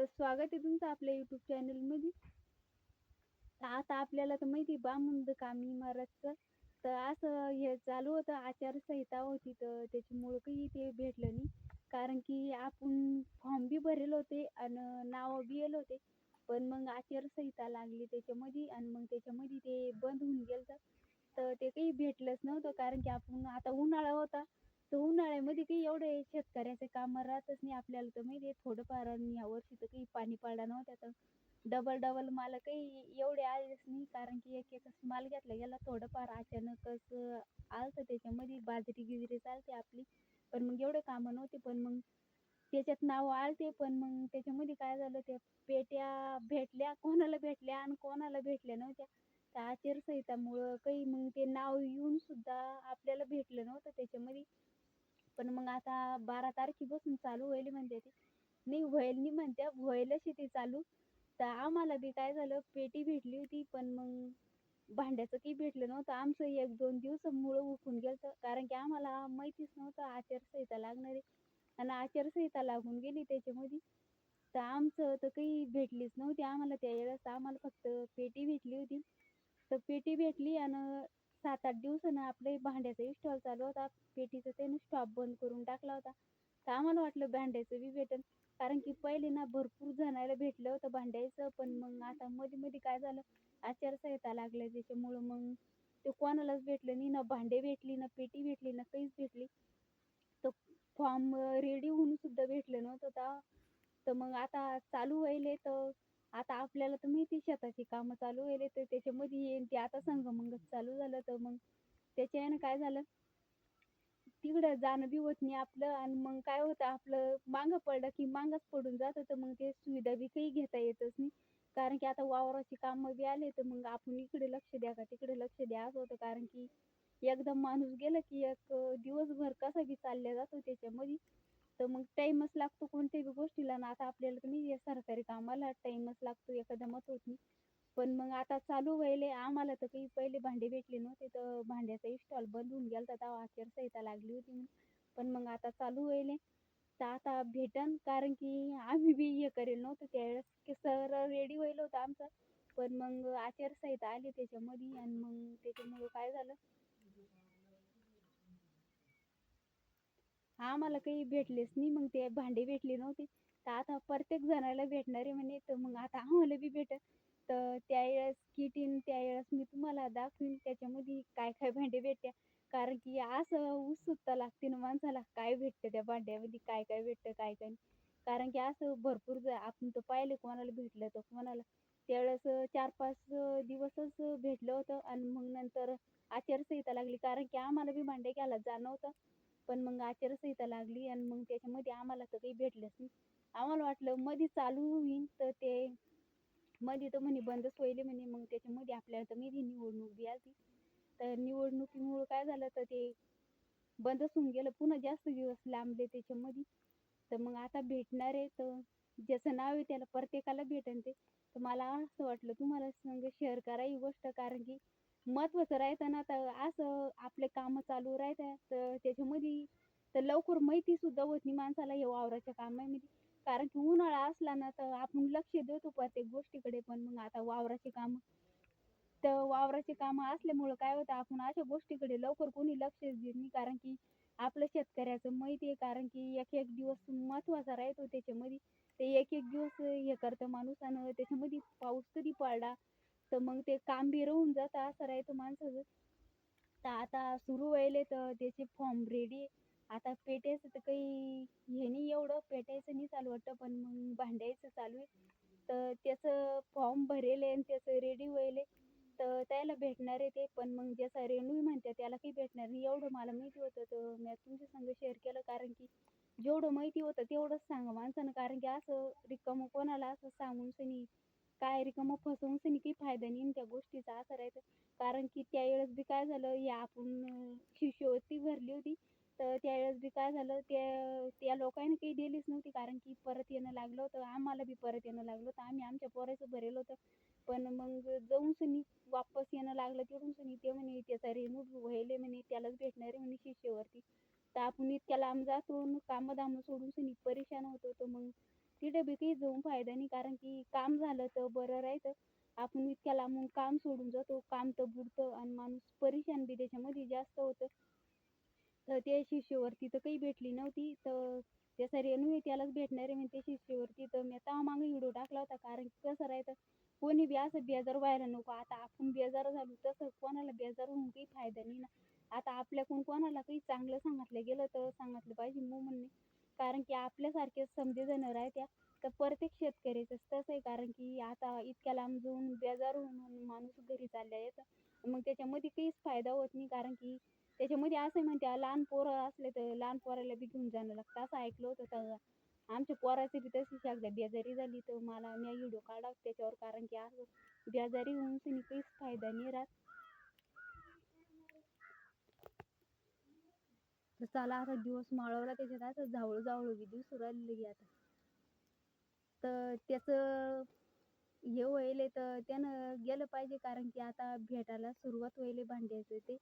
तर स्वागत आहे तुमचं आपल्या युट्यूब चॅनलमध्ये तर आता आपल्याला तर माहिती आहे बामुंद कामी महाराजचं. तर असं हे चालू होतं आचारसंहिता होती तर त्याच्यामुळं काही ते भेटलं नाही. कारण की आपण फॉर्म बी भरेल होते आणि नावं बी येल होते. पण मग आचारसंहिता लागली त्याच्यामध्ये आणि मग त्याच्यामध्ये ते बंद होऊन गेलं तर ते काही भेटलंच नव्हतं कारण की आपण आता उन्हाळा होता. तर उन्हाळ्यामध्ये काही एवढे शेतकऱ्याचे कामं राहतच नाही आपल्याला तर माहिती आहे थोडंफार आणि ह्या वर्षी तर काही पाणी पडला नव्हता तर डबल डबल माल काही एवढे आलेच नाही. कारण की एक एकच माल घेतला गेला थोडंफार अचानकच आलतं त्याच्यामध्ये बाजरी गिजरी चालते आपली. पण मग एवढे कामं नव्हते पण मग त्याच्यात नावं आलते. पण मग त्याच्यामध्ये काय झालं त्या पेट्या भेटल्या कोणाला भेटल्या आणि कोणाला भेटल्या नव्हत्या. त्या आचारसंहितामुळं काही मग ते नाव येऊन सुद्धा आपल्याला भेटलं नव्हतं. त्याच्यामध्ये पण मग आता बारा तारखेपासून चालू होईल म्हणते ती. नाही व्हायला नाही म्हणत्या व्हायलाच ते चालू. तर आम्हाला बी काय झालं पेटी भेटली होती पण मग भांड्याचं काही भेटलं नव्हतं. आमचं एक दोन दिवसामुळं उठून गेलं कारण की आम्हाला माहितीच नव्हतं आचारसंहिता लागणार आहे. आणि आचारसंहिता लागून गेली त्याच्यामध्ये. तर आमचं तर काही भेटलीच नव्हती आम्हाला त्या वेळेस. आम्हाला फक्त पेटी भेटली होती. तर पेटी भेटली आणि सात आठ दिवसानं आपले भांड्याचा स्टॉल चालू होता. पेटीचा त्यानं स्टॉप बंद करून टाकला होता. तर आम्हाला वाटलं भांड्याचं बी भेटेल कारण की पहिले ना भरपूर जणायला भेटलं होतं भांड्याचं. पण मग आता मध्ये मध्ये काय झालं? आचारसंहिता लागल्या त्याच्यामुळं मग ते कोणालाच भेटलं नाही. ना भांडे भेटली ना पेटी भेटली ना काहीच भेटली. तर फॉर्म रेडी होऊन सुद्धा भेटलं नव्हतं. तर तर मग आता चालू व्हायले. तर आता आपल्याला तर माहिती शेताची कामं चालू व्हायले तर त्याच्यामध्ये येईन ते. आता संगमंगत चालू झालं तर मग त्याच्यानं काय झालं? तिकडं जाणं बी होत नाही आपलं आणि मग काय होतं? आपलं मागं पडलं की मागंच पडून जातं तर मग ते सुविधा बी काही घेता येतच नाही. कारण की आता वावराची कामं बी आले तर मग आपण इकडे लक्ष द्या का तिकडे लक्ष द्या असं होतं. कारण की एकदम माणूस गेलं की एक दिवसभर कसा बी चालल्या जातो त्याच्यामध्ये. तर मग टाईमच लागतो कोणत्याही गोष्टीला ना. आता आपल्याला तुम्ही सरकारी कामाला टाईमच लागतो एकदमच होत नाही पण मग आता चालू व्हायले आम्हाला तर काही पहिले भांडे भेटले नव्हते तर भांड्याचा स्टॉल बंद होऊन गेला आचार आचारसंहिता लागली होती पण मग आता चालू व्हायले. तर आता भेटन कारण की आम्ही बी हे करेल नव्हतं त्यावेळेस की सर रेडी व्हायला होतं आमचं. पण मग आचारसंहिता आली त्याच्यामध्ये आणि मग त्याच्यामुळं काय झालं? आम्हाला काही भेटलेच नाही. मग ते भांडे भेटले नव्हते. तर आता प्रत्येक जणाला भेटणारे म्हणे. तर मग आता आम्हाला बी भेटत तर त्यावेळेस किट त्यावेळेस मी तुम्हाला दाखवीन त्याच्यामध्ये काय काय भांडे भेटत्या. कारण की असं उत्सुकता लागते ना माणसाला काय भेटतं त्या भांड्यामध्ये काय काय भेटतं काय काय नाही. कारण की असं भरपूर ज आपण तर पाहिले कोणाला भेटलं तर कोणाला. त्यावेळेस चार पाच दिवसच भेटलं होतं. आणि मग नंतर आचारसंहिता लागली. कारण की आम्हाला बी भांडे घ्यायला जाणं होतं. पण मग आचारसंहिता लागली आणि मग त्याच्यामध्ये आम्हाला तर काही भेटलंच नाही. आम्हाला वाटलं मध्ये चालू होईन तर ते मध्ये तर म्हणे बंदच होईल म्हणे मग त्याच्यामध्ये आपल्याला तर माहिती निवडणूक बी आली तर निवडणुकीमुळं काय झालं तर ते बंदच होऊन गेलं. पुन्हा जास्त दिवस लांबले त्याच्यामध्ये. तर मग आता भेटणार आहे तर ज्याचं नाव आहे त्याला प्रत्येकाला भेटन ते. तर मला असं वाटलं तुम्हाला संग शेअर करा ही गोष्ट कारण की महत्वाचं राहतं ना तर असं आपले काम चालू राहतात. तर त्याच्यामध्ये तर लवकर माहिती सुद्धा होत नाही माणसाला हे वावराच्या कामामध्ये. कारण की उन्हाळा असला ना तर आपण लक्ष देतो प्रत्येक गोष्टीकडे. पण मग आता वावराचे काम तर वावराचे काम असल्यामुळं काय होतं आपण अशा गोष्टीकडे लवकर कोणी लक्ष देत नाही. कारण की आपलं शेतकऱ्याचं माहिती आहे. कारण की एक एक दिवस महत्त्वाचा राहतो त्याच्यामध्ये. ते एक एक दिवस हे करतं माणूस आणि त्याच्यामध्ये पाऊस कधी पडला तर मग ते काम बी राहून जातं असं राहतं माणसाचं. तर आता सुरू व्हायले तर त्याचे फॉर्म रेडी आता पेटायचं तर काही हे नाही एवढं पेटायचं नाही चालू वाटतं पण मग भांडायचं चालू आहे. तर त्याचं फॉर्म भरेल आहे आणि त्याचं रेडी व्हायले. तर त्याला भेटणार आहे ते पण मग ज्याचा रेणू म्हणते त्याला काही भेटणार नाही. एवढं मला माहिती होतं तर मी तुमच्या संग शेअर केलं. कारण की जेवढं माहिती होतं तेवढंच सांगा माणसानं. कारण की असं रिकामं कोणाला असं सांगून सनी काय रिकामं फसवून सनी काही फायदा नाही त्या गोष्टीचा असं राहायचं. कारण की त्यावेळेस बी काय झालं या आपण शिष्यवृत्ती भरली होती. तर त्यावेळेस बी काय झालं त्या त्या लोकांनी काही दिलीच नव्हती. कारण की परत येणं लागलं होतं. आम्हाला बी परत येणं लागलं होतं. आम्ही आमच्या पोराचं भरेल होतं. पण मग जाऊन सनी वापस येणं लागलं तिकडून सनी. ते म्हणे त्याचा रेणू व्हायले म्हणे. त्यालाच भेटणार आहे म्हणे शिष्यवृत्ती. तर आपण इतक्या लांब जातो कामं दामं सोडून सनी परेशान होतो तर मग ती बी काही जाऊन फायदा नाही. कारण की काम झालं तर बरं राहतं आपण इतक्या लांबून काम सोडून जातो. काम तर बुडतं आणि माणूस परेशान बी त्याच्यामध्ये जास्त होतं. तर त्या शिष्यवरती तर काही भेटली नव्हती. तर त्याचा रेणू आहे त्यालाच भेटणार आहे म्हणजे शिष्यवरती तर मी तेव्हा मागे व्हिडिओ टाकला होता. कारण की कसं राहतं कोणी बी असं बेजार व्हायला नको. आता आपण बेजार झालो तसं कोणाला बेजार होऊन काही फायदा नाही ना. आता आपल्याकडून कोणाला काही चांगलं सांगितलं गेलं तर सांगितलं पाहिजे. मग म्हणणे कारण की आपल्यासारखे समजे जण त्या तर प्रत्येक शेतकऱ्याचं तसं आहे. कारण की आता इतक्या लांब जाऊन बेजार होऊन माणूस घरी चालले आहेत मग त्याच्यामध्ये काहीच फायदा होत नाही. कारण की त्याच्यामध्ये असं म्हणते लहान पोरं असले तर लहान पोराला बी घेऊन जाणं लागतं. असं ऐकलं होतं तर आमच्या पोराची बी तशीच एकदा बेजारी झाली. तर मला मी व्हिडिओ काढला त्याच्यावर. कारण की असं बेजारी होऊन सनी काहीच फायदा नाही राहत. तर चला आता दिवस माळवला त्याच्यात असं झावळू जावळू बी दिवस राहिलेली लगी आता. तर त्याचं हे व्हायले तर त्यानं गेलं पाहिजे कारण की आता भेटायला सुरुवात व्हायले भांड्याचं ते.